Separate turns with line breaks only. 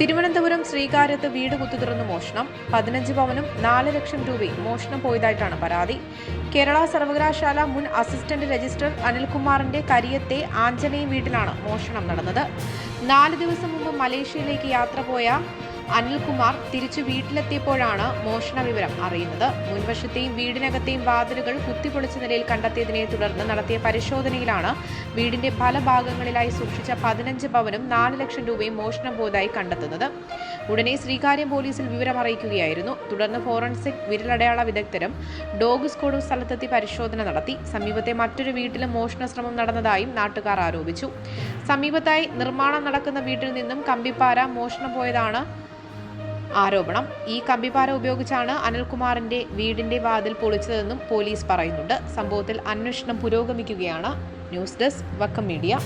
തിരുവനന്തപുരം ശ്രീകാര്യത്ത് വീട് കുത്തിത്തുറന്ന് മോഷണം. പതിനഞ്ച് പവനും നാല് ലക്ഷം രൂപയും മോഷണം പോയതായിട്ടാണ് പരാതി. കേരള സർവകലാശാല മുൻ അസിസ്റ്റന്റ് രജിസ്ട്രർ അനിൽകുമാറിന്റെ കരിയത്തെ ആഞ്ജനേയ വീട്ടിലാണ് മോഷണം നടന്നത്. നാല് ദിവസം മുമ്പ് മലേഷ്യയിലേക്ക് യാത്ര പോയ അനിൽകുമാർ തിരിച്ചു വീട്ടിലെത്തിയപ്പോഴാണ് മോഷണ വിവരം അറിയുന്നത്. മുൻവശത്തെയും വീടിനകത്തെയും വാതിലുകൾ കുത്തിപ്പൊളിച്ച നിലയിൽ കണ്ടെത്തിയതിനെ തുടർന്ന് നടത്തിയ പരിശോധനയിലാണ് വീടിന്റെ പല ഭാഗങ്ങളിലായി സൂക്ഷിച്ച പതിനഞ്ച് പവനും നാല് ലക്ഷം രൂപയും മോഷണം പോയതായി കണ്ടെത്തുന്നത്. ഉടനെ ശ്രീകാര്യം പോലീസിൽ വിവരം അറിയിക്കുകയായിരുന്നു. തുടർന്ന് ഫോറൻസിക് വിരലടയാള വിദഗ്ധരും ഡോഗ് സ്ക്വാഡും സ്ഥലത്തെത്തി പരിശോധന നടത്തി. സമീപത്തെ മറ്റൊരു വീട്ടിലും മോഷണ ശ്രമം നടന്നതായും നാട്ടുകാർ ആരോപിച്ചു. സമീപത്തായി നിർമ്മാണം നടക്കുന്ന വീട്ടിൽ നിന്നും കമ്പിപ്പാര മോഷണം പോയതാണ് ആരോപണം. ഈ കമ്പിപ്പാര ഉപയോഗിച്ചാണ് അനിൽകുമാറിന്റെ വീടിന്റെ വാതിൽ പൊളിച്ചതെന്നും പോലീസ് പറയുന്നുണ്ട്. സംഭവത്തിൽ അന്വേഷണം പുരോഗമിക്കുകയാണ്. News desk Vakkom media.